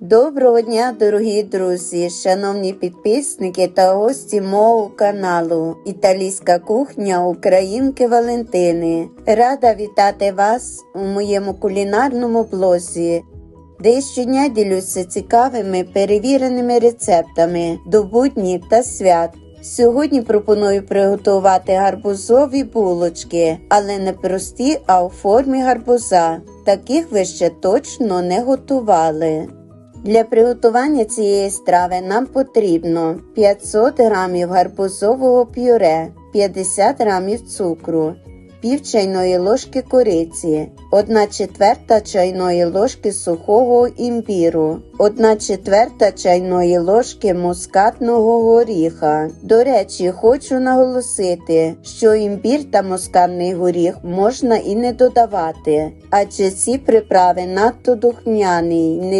Доброго дня, дорогі друзі, шановні підписники та гості мого каналу Італійська кухня Українки Валентини. Рада вітати вас у моєму кулінарному блозі, де щодня ділюся цікавими перевіреними рецептами до буднів та свят. Сьогодні пропоную приготувати гарбузові булочки, але не прості, а у формі гарбуза. Таких ви ще точно не готували. Для приготування цієї страви нам потрібно 500 г гарбузового пюре, 50 г цукру, пів чайної ложки кориці, 1 четверта чайної ложки сухого імбіру, 1 четверта чайної ложки мускатного горіха. До речі, хочу наголосити, що імбір та мускатний горіх можна і не додавати, адже ці приправи надто духмяні,